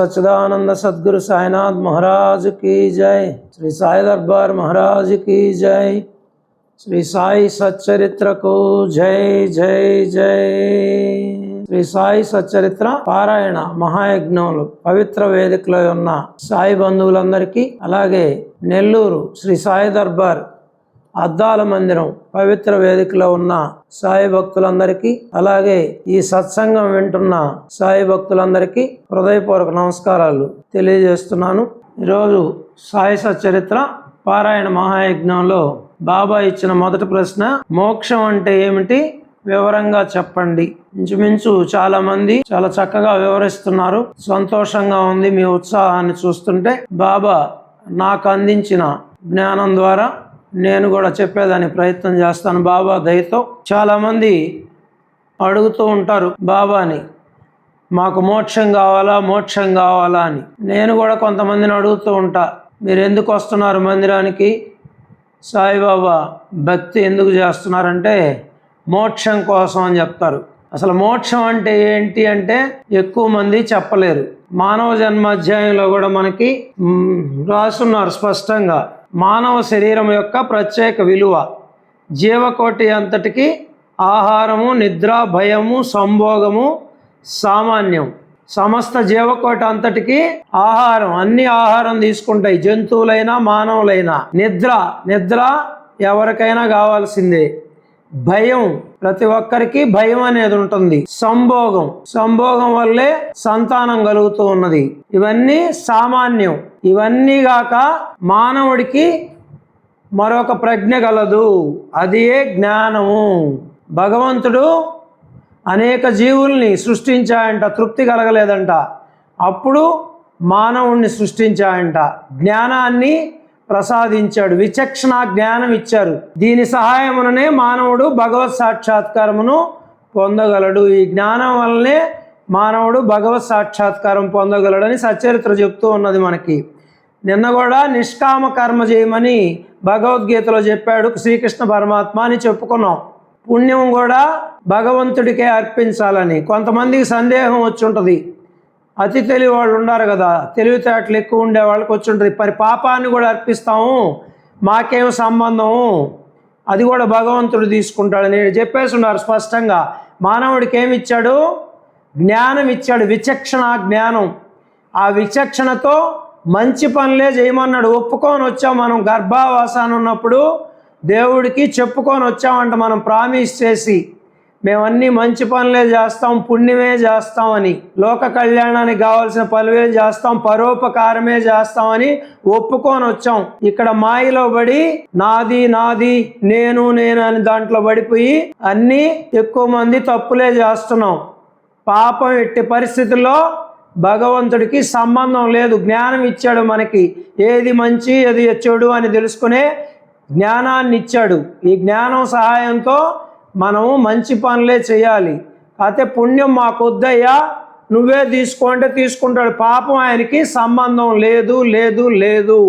సచ్చిదానంద సద్గురు సాయినాథ్ మహారాజ్ కీ జై. శ్రీ సాయి దర్బార్ మహారాజ్ కీ జై. శ్రీ సాయి సచ్చరిత్రకు జై జై జై. శ్రీ సాయి సచ్చరిత్ర పారాయణ మహాయజ్ఞములు పవిత్ర వేదికలో ఉన్న సాయి బంధువులందరికీ అలాగే నెల్లూరు శ్రీ సాయి దర్బార్ అద్దాల మందిరం పవిత్ర వేదికలో ఉన్న సాయి భక్తులందరికీ అలాగే ఈ సత్సంగం వింటున్న సాయి భక్తులందరికీ హృదయపూర్వక నమస్కారాలు తెలియజేస్తున్నాను. ఈరోజు సాయి సచరిత్ర పారాయణ మహాయజ్ఞంలో బాబా ఇచ్చిన మొదటి ప్రశ్న మోక్షం అంటే ఏమిటి? వివరంగా చెప్పండి. ఇంచుమించు చాలా మంది చాలా చక్కగా వివరిస్తున్నారు. సంతోషంగా ఉంది మీ ఉత్సాహాన్ని చూస్తుంటే. బాబా నాకు అందించిన జ్ఞానం ద్వారా నేను కూడా చెప్పేదానికి ప్రయత్నం చేస్తాను. బాబా దయతో చాలామంది అడుగుతూ ఉంటారు బాబాని మాకు మోక్షం కావాలా మోక్షం కావాలా అని. నేను కూడా కొంతమందిని అడుగుతూ ఉంటా మీరు ఎందుకు వస్తున్నారు మందిరానికి? సాయిబాబా భక్తి ఎందుకు చేస్తున్నారంటే మోక్షం కోసం అని చెప్తారు. అసలు మోక్షం అంటే ఏంటి అంటే ఎక్కువ మంది చెప్పలేరు. మానవ జన్మ అధ్యాయంలో కూడా మనకి రాసున్నారు స్పష్టంగా. మానవ శరీరం యొక్క ప్రత్యేక విలువ. జీవకోటి అంతటికి ఆహారము నిద్ర భయము సంభోగము సామాన్యం. సమస్త జీవకోట అంతటికి ఆహారం అన్ని ఆహారం తీసుకుంటాయి. జంతువులైనా మానవులైనా. నిద్ర నిద్ర ఎవరికైనా కావాల్సిందే. భయం. ప్రతి ఒక్కరికి భయం అనేది ఉంటుంది. సంభోగం. సంభోగం వల్లే సంతానం కలుగుతూ ఉన్నది. ఇవన్నీ సామాన్యం. ఇవన్నీ గాక మానవుడికి మరొక ప్రజ్ఞ గలదు అది ఏ జ్ఞానము. భగవంతుడు అనేక జీవుల్ని సృష్టించాయంట. తృప్తి కలగలేదంట. అప్పుడు మానవుణ్ణి సృష్టించాయంట. జ్ఞానాన్ని ప్రసాదించాడు. విచక్షణ జ్ఞానం ఇచ్చారు. దీని సహాయముననే మానవుడు భగవత్ సాక్షాత్కారమును పొందగలడు. ఈ జ్ఞానం వల్లనే మానవుడు భగవత్ సాక్షాత్కారం పొందగలడని సచరిత్ర చెప్తూ ఉన్నది మనకి. నిన్న కూడా నిష్కామ కర్మ చేయమని భగవద్గీతలో చెప్పాడు శ్రీకృష్ణ పరమాత్మ అని చెప్పుకున్నాం. పుణ్యం కూడా భగవంతుడికే అర్పించాలని. కొంతమందికి సందేహం వచ్చి ఉంటుంది. అతి తెలివి వాళ్ళు ఉన్నారు కదా. తెలివితేటలు ఎక్కువ ఉండే వాళ్ళకి వచ్చి పరి పాపాన్ని కూడా అర్పిస్తాము. మాకేం సంబంధము? అది కూడా భగవంతుడు తీసుకుంటాడు నేను చెప్పేసి ఉన్నారు స్పష్టంగా. మానవుడికి ఏమిచ్చాడు జ్ఞానం ఇచ్చాడు. విచక్షణ జ్ఞానం. ఆ విచక్షణతో మంచి పనులే చేయమన్నాడు. ఒప్పుకొని వచ్చాం మనం. గర్భావాసాన్ని ఉన్నప్పుడు దేవుడికి చెప్పుకొని వచ్చామంట మనం ప్రామిస్ చేసి. మేమన్నీ మంచి పనులే చేస్తాం పుణ్యమే చేస్తామని లోక కళ్యాణానికి కావాల్సిన పనులే చేస్తాం పరోపకారమే చేస్తామని ఒప్పుకొని వచ్చాం. ఇక్కడ మాయలో పడి నాది నాది నేను నేను అని దాంట్లో పడిపోయి అన్నీ ఎక్కువ మంది తప్పులే చేస్తున్నాం. పాపం ఎట్టి పరిస్థితుల్లో భగవంతుడికి సంబంధం లేదు జ్ఞానం ఇచ్చాడు మనకి. ఏది మంచి ఏది చెడు అని తెలుసుకునే జ్ఞానాన్ని ఇచ్చాడు. ఈ జ్ఞానం సహాయంతో మనము మంచి పనులే చేయాలి. అయితే పుణ్యం మాకొద్దయ్యా నువ్వే నువ్వే తీసుకోంటే తీసుకుంటాడు. పాపం ఆయనకి సంబంధం లేదు లేదు లేదు.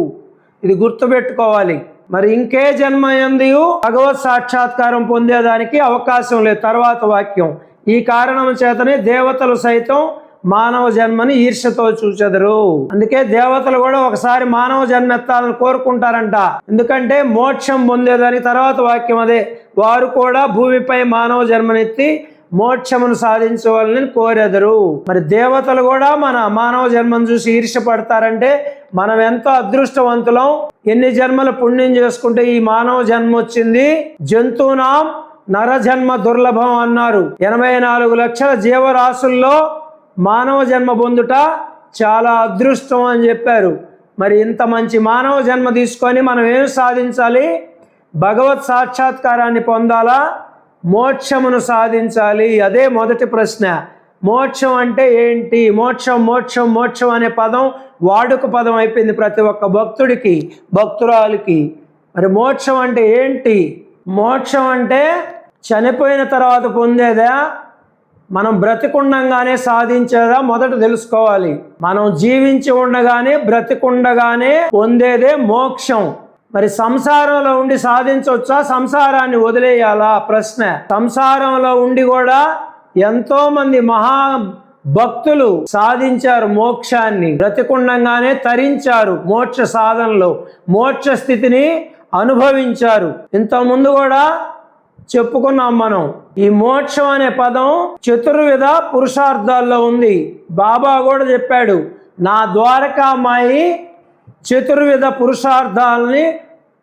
ఇది గుర్తుపెట్టుకోవాలి. మరి ఇంకే జన్మ ఎందు భగవత్ సాక్షాత్కారం పొందేదానికి అవకాశం లేదు. తర్వాత వాక్యం. ఈ కారణం చేతనే దేవతలు సైతం మానవ జన్మని ఈర్ష్యతో చూచెదరు. అందుకే దేవతలు కూడా ఒకసారి మానవ జన్మెత్తాలని కోరుకుంటారంట. ఎందుకంటే మోక్షం పొందేదని తర్వాత వాక్యం అదే. వారు కూడా భూమిపై మానవ జన్మనెత్తి మోక్షమును సాధించవాలని కోరెదరు. మరి దేవతలు కూడా మన మానవ జన్మను చూసి ఈర్ష పడతారంటే మనం ఎంతో అదృష్టవంతులం. ఎన్ని జన్మల పుణ్యం చేసుకుంటే ఈ మానవ జన్మ వచ్చింది. జంతువునాం నరజన్మ దుర్లభం అన్నారు. ఎనభై నాలుగు లక్షల జీవరాశుల్లో మానవ జన్మ పొందుట చాలా అదృష్టం అని చెప్పారు. మరి ఇంత మంచి మానవ జన్మ తీసుకొని మనం ఏం సాధించాలి? భగవత్ సాక్షాత్కారాన్ని పొందాలా? మోక్షమును సాధించాలి? అదే మొదటి ప్రశ్న. మోక్షం అంటే ఏంటి? మోక్షం మోక్షం మోక్షం అనే పదం వాడుక పదం అయిపోయింది ప్రతి ఒక్క భక్తుడికి భక్తురాలికి. మరి మోక్షం అంటే ఏంటి? మోక్షం అంటే చనిపోయిన తర్వాత పొందేదా? మనం బ్రతికుండగానే సాధించేదా మొదట తెలుసుకోవాలి. మనం జీవించి ఉండగానే బ్రతికుండగానే పొందేదే మోక్షం. మరి సంసారంలో ఉండి సాధించవచ్చా? సంసారాన్ని వదిలేయాలా? ప్రశ్న. సంసారంలో ఉండి కూడా ఎంతో మంది మహా భక్తులు సాధించారు మోక్షాన్ని. బ్రతికుండంగానే తరించారు మోక్ష సాధనలో. మోక్ష స్థితిని అనుభవించారు. ఇంతకుముందు కూడా చెప్పుకున్నాం మనం. ఈ మోక్షం అనే పదం చతుర్విధ పురుషార్థాల్లో ఉంది. బాబా కూడా చెప్పాడు నా ద్వారకామాయి చతుర్విధ పురుషార్థాలని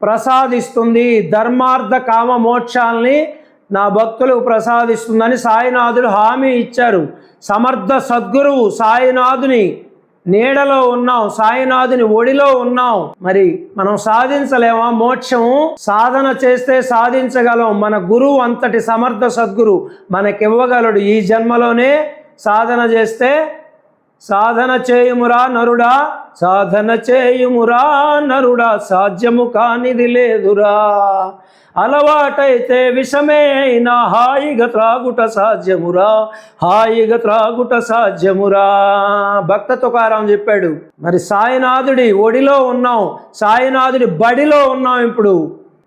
ప్రసాదిస్తుంది ధర్మార్థ కామ మోక్షాలని నా భక్తులకు ప్రసాదిస్తుందని సాయినాథుడు హామీ ఇచ్చారు. సమర్థ సద్గురువు సాయినాథుని నీడలో ఉన్నాం సాయినాథుని ఒడిలో ఉన్నాం. మరి మనం సాధించలేమా? మోక్షము సాధన చేస్తే సాధించగలం. మన గురువు అంతటి సమర్థ సద్గురు మనకివ్వగలడు. ఈ జన్మలోనే సాధన చేస్తే సాధన చేయుమురా నరుడా సాధన చేయుమురా నరుడా సాధ్యము కానిది లేదురా. అలవాటైతే విషమే అయినా హాయిగా త్రాగుట సాధ్యమురా హాయిగా త్రాగుట సాధ్యమురా. భక్త తుకారాం చెప్పాడు మరి సాయినాథుడి ఒడిలో ఉన్నాం సాయినాథుడి బడిలో ఉన్నాం ఇప్పుడు.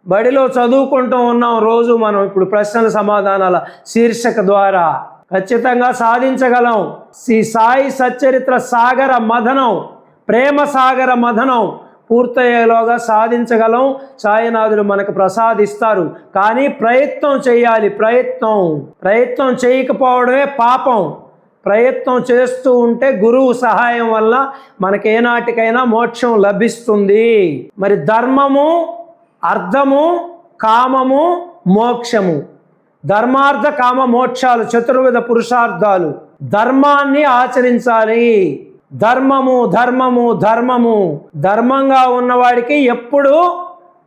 బడిలో చదువుకుంటూ ఉన్నాం రోజు మనం ఇప్పుడు ప్రశ్నల సమాధానాల శీర్షిక ద్వారా. ఖచ్చితంగా సాధించగలం. శ్రీ సాయి సచ్చరిత్ర సాగర మథనం ప్రేమ సాగర మథనం పూర్తయ్యేలోగా సాధించగలం. సాయినాథుడు మనకు ప్రసాదిస్తారు. కానీ ప్రయత్నం చేయాలి. ప్రయత్నం. ప్రయత్నం చేయకపోవడమే పాపం. ప్రయత్నం చేస్తూ ఉంటే గురువు సహాయం వల్ల మనకి ఏనాటికైనా మోక్షం లభిస్తుంది. మరి ధర్మము అర్థము కామము మోక్షము. ధర్మార్థ కామ మోక్షాలు చతుర్విధ పురుషార్థాలు. ధర్మాన్ని ఆచరించాలి. ధర్మము ధర్మము ధర్మము. ధర్మంగా ఉన్నవాడికి ఎప్పుడు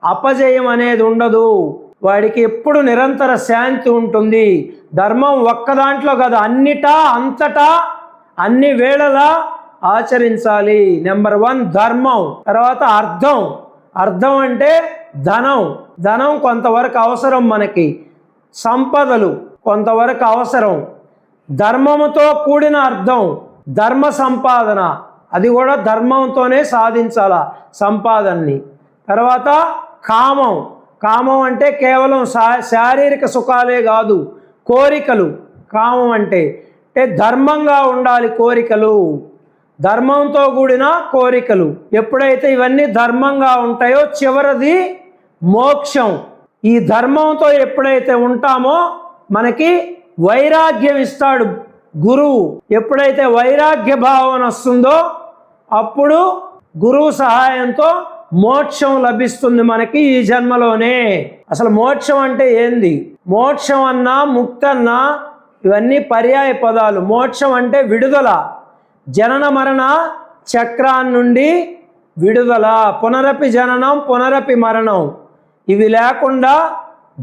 అపజయం అనేది ఉండదు. వాడికి ఎప్పుడు నిరంతర శాంతి ఉంటుంది. ధర్మం ఒక్క దాంట్లో కాదు అన్నిటా అంతటా అన్ని వేళలా ఆచరించాలి. నెంబర్ వన్ ధర్మం. తర్వాత అర్థం. అర్థం అంటే ధనం. ధనం కొంతవరకు అవసరం మనకి. సంపదలు కొంతవరకు అవసరం. ధర్మముతో కూడిన అర్థం ధర్మ సంపాదన. అది కూడా ధర్మంతోనే సాధించాల సంపాదనని. తర్వాత కామం. కామం అంటే కేవలం శా శారీరక సుఖాలే కాదు కోరికలు. కామం అంటే అంటే ధర్మంగా ఉండాలి కోరికలు. ధర్మంతో కూడిన కోరికలు. ఎప్పుడైతే ఇవన్నీ ధర్మంగా ఉంటాయో చివరిది మోక్షం. ఈ ధర్మంతో ఎప్పుడైతే ఉంటామో మనకి వైరాగ్యం ఇస్తాడు గురువు ఎప్పుడైతే వైరాగ్య భావన వస్తుందో అప్పుడు గురువు సహాయంతో మోక్షం లభిస్తుంది మనకి ఈ జన్మలోనే. అసలు మోక్షం అంటే ఏంది? మోక్షం అన్నా ముక్తన్నా ఇవన్నీ పర్యాయ పదాలు. మోక్షం అంటే విడుదల. జనన మరణ చక్రాన్ని నుండి విడుదల. పునరపి జననం పునరపి మరణం. ఇవి లేకుండా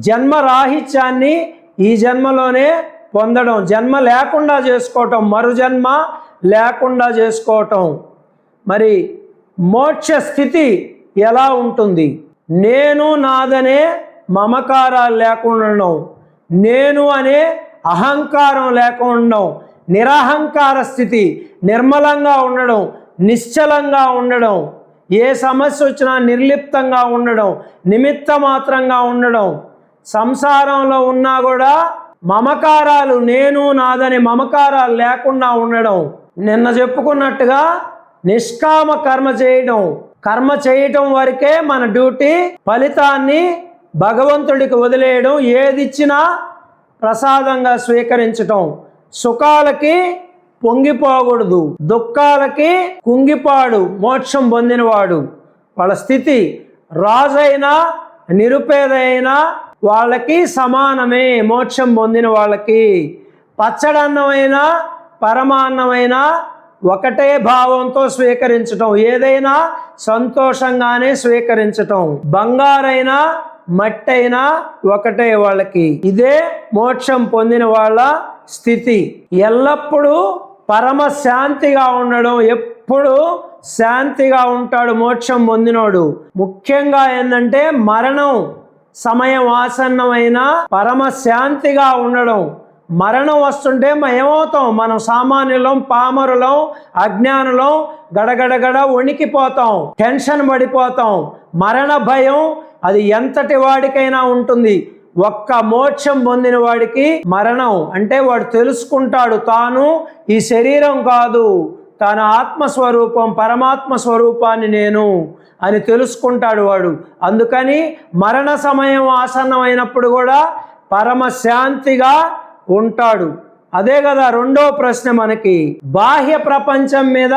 జన్మ రాహిత్యాన్ని ఈ జన్మలోనే పొందడం జన్మ లేకుండా చేసుకోవటం మరు జన్మ లేకుండా చేసుకోవటం. మరి మోక్ష స్థితి ఎలా ఉంటుంది? నేను నాదనే మమకారాలు లేకుండా ఉండడం నేను అనే అహంకారం లేకుండా ఉండడం నిరహంకార స్థితి నిర్మలంగా ఉండడం నిశ్చలంగా ఉండడం. ఏ సమస్య వచ్చినా నిర్లిప్తంగా ఉండడం నిమిత్త మాత్రంగా ఉండడం సంసారంలో ఉన్నా కూడా మమకారాలు నేను నాదని మమకారాలు లేకుండా ఉండడం నిన్న చెప్పుకున్నట్టుగా నిష్కామ కర్మ చేయడం కర్మ చేయటం వరకే మన డ్యూటీ ఫలితాన్ని భగవంతుడికి వదిలేయడం ఏది ఇచ్చినా ప్రసాదంగా స్వీకరించటం. సుఖాలకి పొంగిపోకూడదు. దుఃఖాలకి కుంగిపాడు మోక్షం పొందినవాడు. వాళ్ళ స్థితి రాజైనా నిరుపేదైనా వాళ్ళకి సమానమే మోక్షం పొందిన వాళ్ళకి. పచ్చడన్నమైన పరమాన్నమైన ఒకటే భావంతో స్వీకరించటం ఏదైనా సంతోషంగానే స్వీకరించటం. బంగారైనా మట్టైనా ఒకటే వాళ్ళకి. ఇదే మోక్షం పొందిన వాళ్ళ స్థితి. ఎల్లప్పుడూ పరమ శాంతిగా ఉండడం ఎప్పుడు శాంతిగా ఉంటాడు మోక్షం పొందినోడు. ముఖ్యంగా ఏంటంటే మరణం సమయం ఆసన్నమైన పరమ శాంతిగా ఉండడం. మరణం వస్తుంటే మనం ఏమవుతాం? మనం సామాన్యులం పామరులం అజ్ఞానులం గడగడగడ వణికిపోతాం టెన్షన్ పడిపోతాం. మరణ భయం అది ఎంతటి వాడికైనా ఉంటుంది. ఒక్క మోక్షం పొందిన వాడికి మరణం. అంటే వాడు తెలుసుకుంటాడు తాను ఈ శరీరం కాదు. తన ఆత్మస్వరూపం పరమాత్మ స్వరూపాన్ని నేను అని తెలుసుకుంటాడు వాడు. అందుకని మరణ సమయం ఆసన్నమైనప్పుడు కూడా పరమశాంతిగా ఉంటాడు. అదే కదా రెండో ప్రశ్న మనకి. బాహ్య ప్రపంచం మీద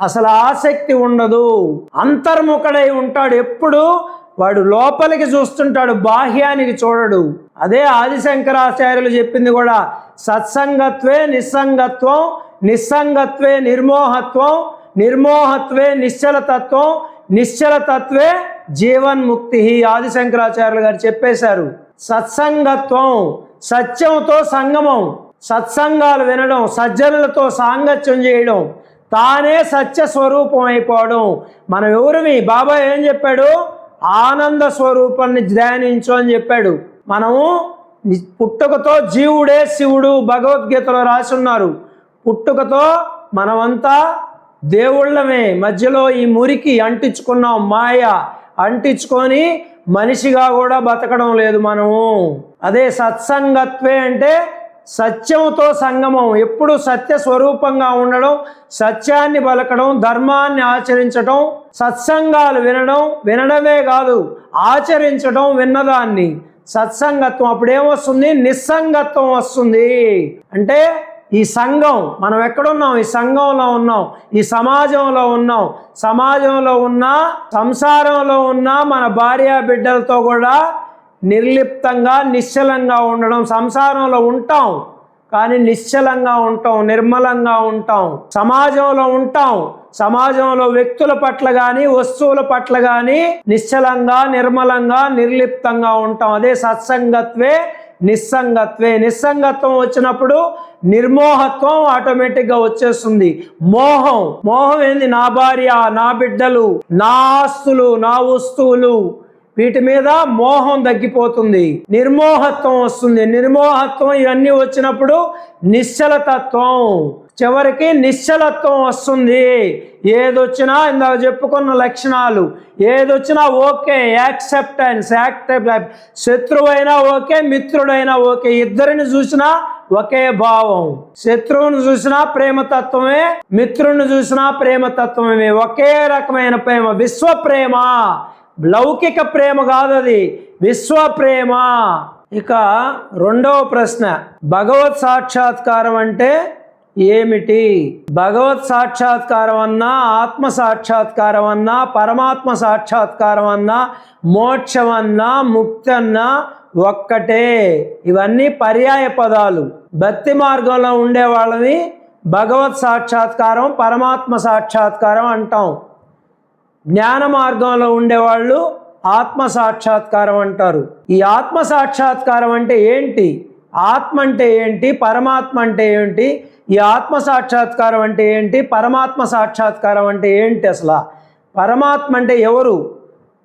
అసలు ఆసక్తి ఉండదు. అంతర్ముఖుడై ఉంటాడు. ఎప్పుడు? వాడు లోపలికి చూస్తుంటాడు బాహ్యానికి చూడడు. అదే ఆదిశంకరాచార్యులు చెప్పింది కూడా సత్సంగత్వే నిస్సంగత్వం నిస్సంగత్వే నిర్మోహత్వం నిర్మోహత్వే నిశ్చలతత్వం నిశ్చలతత్వే జీవన్ముక్తి. ఆదిశంకరాచార్యులు గారు చెప్పేశారు సత్సంగత్వం సత్యంతో సంగమం సత్సంగాలు వినడం సజ్జనులతో సాంగత్యం చేయడం తానే సత్య స్వరూపం అయిపోవడం. మనం ఎవరిమి బాబా ఏం చెప్పాడు? ఆనంద స్వరూపాన్ని ధ్యానించు అని చెప్పాడు. మనము పుట్టుకతో జీవుడే శివుడు భగవద్గీతలో రాసి ఉన్నారు పుట్టుకతో మనమంతా దేవుళ్ళమే. మధ్యలో ఈ మురికి అంటించుకున్నాం మాయ అంటించుకొని మనిషిగా కూడా బతకడం లేదు మనము. అదే సత్సంగత్వే అంటే సత్యముతో సంగమం. ఎప్పుడు సత్య స్వరూపంగా ఉండడం సత్యాన్ని పలకడం ధర్మాన్ని ఆచరించడం సత్సంగాలు వినడం వినడమే కాదు ఆచరించడం విన్నదాన్ని. సత్సంగత్వం అప్పుడేమొస్తుంది? నిస్సంగత్వం వస్తుంది. అంటే ఈ సంఘం మనం ఎక్కడున్నాం? ఈ సంఘంలో ఉన్నాం. ఈ సమాజంలో ఉన్నాం. సమాజంలో ఉన్న సంసారంలో ఉన్న మన భార్య బిడ్డలతో కూడా నిర్లిప్తంగా నిశ్చలంగా ఉండడం. సంసారంలో ఉంటాం కానీ నిశ్చలంగా ఉంటాం నిర్మలంగా ఉంటాం. సమాజంలో ఉంటాం సమాజంలో వ్యక్తుల పట్ల కానీ వస్తువుల పట్ల కానీ నిశ్చలంగా నిర్మలంగా నిర్లిప్తంగా ఉంటాం. అదే సత్సంగత్వే నిస్సంగత్వే. నిస్సంగత్వం వచ్చినప్పుడు నిర్మోహత్వం ఆటోమేటిక్గా వచ్చేస్తుంది. మోహం. మోహం ఏంది? నా భార్య నా బిడ్డలు నా ఆస్తులు నా వస్తువులు. వీటి మీద మోహం తగ్గిపోతుంది నిర్మోహత్వం వస్తుంది. నిర్మోహత్వం ఇవన్నీ వచ్చినప్పుడు నిశ్చలతత్వం చివరికి నిశ్చలత్వం వస్తుంది. ఏదొచ్చినా ఇందాక చెప్పుకున్న లక్షణాలు ఏదొచ్చినా ఓకే యాక్సెప్టెన్స్ యాక్సెప్ట్ శత్రువైనా ఓకే మిత్రుడైనా ఓకే. ఇద్దరిని చూసినా ఒకే భావం. శత్రువుని చూసినా ప్రేమతత్వమే మిత్రుని చూసినా ప్రేమతత్వమే ఒకే రకమైన ప్రేమ విశ్వ ప్రేమ లౌకిక ప్రేమ కాదు అది విశ్వ ప్రేమ. ఇక రెండవ ప్రశ్న భగవత్ సాక్షాత్కారం అంటే ఏమిటి? భగవత్ సాక్షాత్కారం అన్నా ఆత్మ సాక్షాత్కారం అన్నా పరమాత్మ సాక్షాత్కారం అన్నా మోక్షం అన్నా ముక్తి అన్నా ఒక్కటే. ఇవన్నీ పర్యాయ పదాలు. భక్తి మార్గంలో ఉండే వాళ్ళని భగవత్ సాక్షాత్కారం పరమాత్మ సాక్షాత్కారం అంటాం. జ్ఞాన మార్గంలో ఉండేవాళ్ళు ఆత్మ సాక్షాత్కారం అంటారు. ఈ ఆత్మ సాక్షాత్కారం అంటే ఏంటి? ఆత్మ అంటే ఏంటి? పరమాత్మ అంటే ఏంటి? ఈ ఆత్మ సాక్షాత్కారం అంటే ఏంటి? పరమాత్మ సాక్షాత్కారం అంటే ఏంటి అసలు? పరమాత్మ అంటే ఎవరు?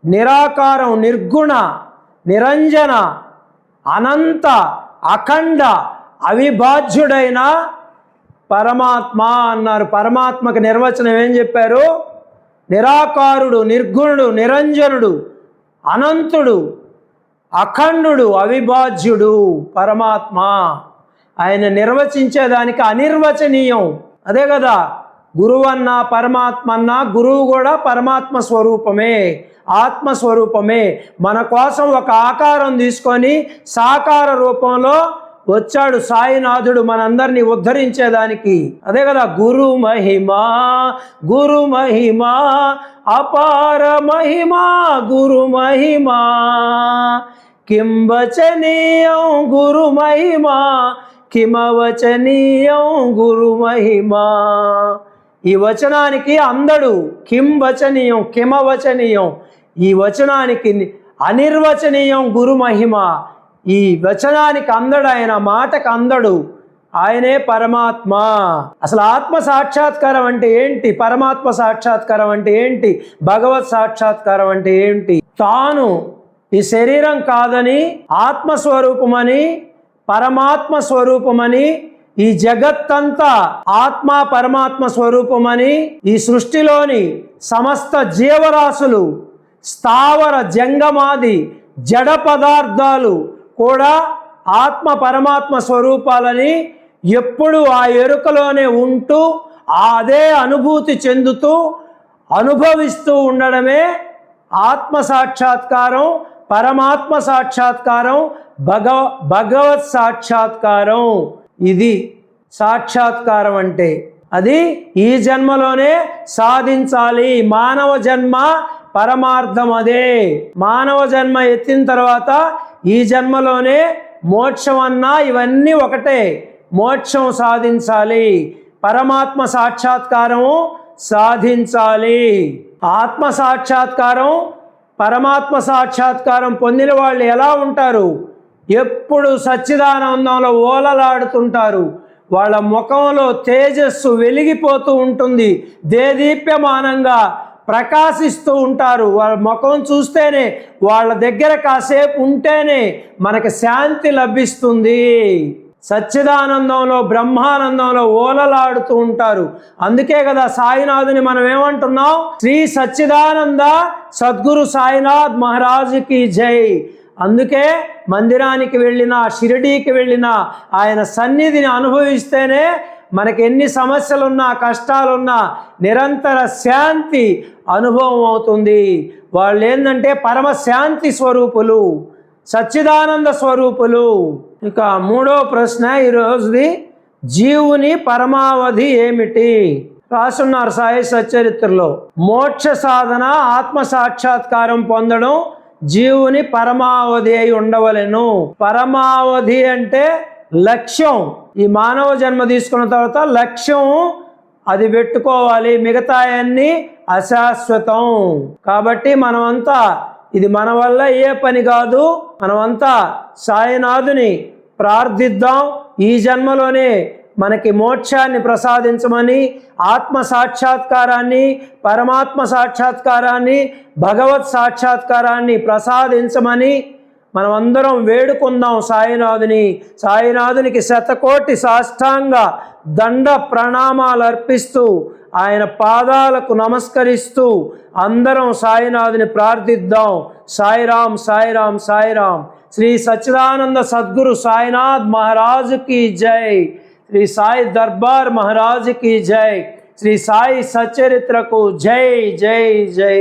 నిరాకారం నిర్గుణ నిరంజన అనంత అఖండ అవిభాజ్యుడైన పరమాత్మ అన్నారు. పరమాత్మకు నిర్వచనం ఏం చెప్పారు? నిరాకారుడు నిర్గుణుడు నిరంజనుడు అనంతుడు అఖండుడు అవిభాజ్యుడు పరమాత్మ. ఆయన నిర్వచించేదానికి అనిర్వచనీయం. అదే కదా గురువు అన్న పరమాత్మ అన్న గురువు కూడా పరమాత్మ స్వరూపమే ఆత్మస్వరూపమే. మన కోసం ఒక ఆకారం తీసుకొని సాకార రూపంలో వచ్చాడు సాయినాథుడు మనందరినీ ఉద్ధరించేదానికి. అదే కదా గురు మహిమా గురు మహిమా అపార మహిమా గురు మహిమా. కింబచనీయం గురు మహిమా కిమవచనీయం గురు మహిమా. ఈ వచనానికి అందడు కిం వచనీయం కిమవచనీయం. ఈ వచనానికి అనిర్వచనీయం గురు మహిమ. ఈ వచనానికి అందడు ఆయన మాటకు అందడు. ఆయనే పరమాత్మ. అసలు ఆత్మ సాక్షాత్కారం అంటే ఏంటి? పరమాత్మ సాక్షాత్కారం అంటే ఏంటి? భగవత్ సాక్షాత్కారం అంటే ఏంటి? తాను ఈ శరీరం కాదని ఆత్మస్వరూపమని పరమాత్మ స్వరూపమని ఈ జగత్తంతా ఆత్మ పరమాత్మ స్వరూపమని ఈ సృష్టిలోని సమస్త జీవరాశులు స్థావర జంగమాది జడ పదార్థాలు కూడా ఆత్మ పరమాత్మ స్వరూపాలని ఎప్పుడు ఆ ఎరుకలోనే ఉంటూ అదే అనుభూతి చెందుతూ అనుభవిస్తూ ఉండడమే ఆత్మ సాక్షాత్కారం పరమాత్మ సాక్షాత్కారం భగవ భగవత్ సాక్షాత్కారం. ఇది సాక్షాత్కారం అంటే. అది ఈ జన్మలోనే సాధించాలి. మానవ జన్మ పరమార్థం అదే. మానవ జన్మ ఎత్తిన తర్వాత ఈ జన్మలోనే మోక్షం అన్నా ఇవన్నీ ఒకటే. మోక్షం సాధించాలి. పరమాత్మ సాక్షాత్కారం సాధించాలి. ఆత్మ సాక్షాత్కారం పరమాత్మ సాక్షాత్కారం పొందిన వాళ్ళు ఎలా ఉంటారు? ఎప్పుడు సచ్చిదానందంలో ఓలలాడుతుంటారు. వాళ్ళ ముఖంలో తేజస్సు వెలిగిపోతూ ఉంటుంది. దేదీప్యమానంగా ప్రకాశిస్తూ ఉంటారు. వాళ్ళ ముఖం చూస్తేనే వాళ్ళ దగ్గర కాసేపు ఉంటేనే మనకి శాంతి లభిస్తుంది. సచ్చిదానందంలో బ్రహ్మానందంలో ఓలలాడుతూ ఉంటారు. అందుకే కదా సాయినాథుని మనం ఏమంటున్నాం? శ్రీ సచ్చిదానంద సద్గురు సాయినాథ్ మహారాజుకి జై. అందుకే మందిరానికి వెళ్ళినా షిరిడీకి వెళ్ళినా ఆయన సన్నిధిని అనుభవిస్తేనే మనకి ఎన్ని సమస్యలున్నా కష్టాలున్నా నిరంతర శాంతి అనుభవం అవుతుంది. వాళ్ళు ఏంటంటే పరమ శాంతి స్వరూపులు సచ్చిదానంద స్వరూపులు. ఇక మూడో ప్రశ్న ఈరోజుది జీవుని పరమావధి ఏమిటి? రాసున్నారు సాయి సచరిత్రలో మోక్ష సాధన ఆత్మ సాక్షాత్కారం పొందడం జీవుని పరమావధి అయి ఉండవలెను. పరమావధి అంటే లక్ష్యం. ఈ మానవ జన్మ తీసుకున్న తర్వాత లక్ష్యం అది పెట్టుకోవాలి. మిగతా అన్ని అశాశ్వతం. కాబట్టి మనమంతా ఇది మన వల్ల ఏ పని కాదు. మనమంతా సాయినాథుని ప్రార్థిద్దాం. ఈ జన్మలోనే మనకి మోక్షాన్ని ప్రసాదించమని ఆత్మ సాక్షాత్కారాన్ని పరమాత్మ సాక్షాత్కారాన్ని భగవత్ సాక్షాత్కారాన్ని ప్రసాదించమని మనమందరం వేడుకుందాం సాయినాథుని సాయినాథునికి శతకోటి సాష్టాంగ దండ ప్రణామాలు అర్పిస్తూ ఆయన పాదాలకు నమస్కరిస్తూ అందరం సాయినాథుని ప్రార్థిద్దాం. సాయిరాం సాయిరాం సాయిరాం శ్రీ సచ్చిదానంద సద్గురు సాయినాథ్ మహారాజుకి జై. శ్రీ సాయి దర్బార్ మహారాజుకి జై. శ్రీ సాయి సచరిత్రకు జై జై జై.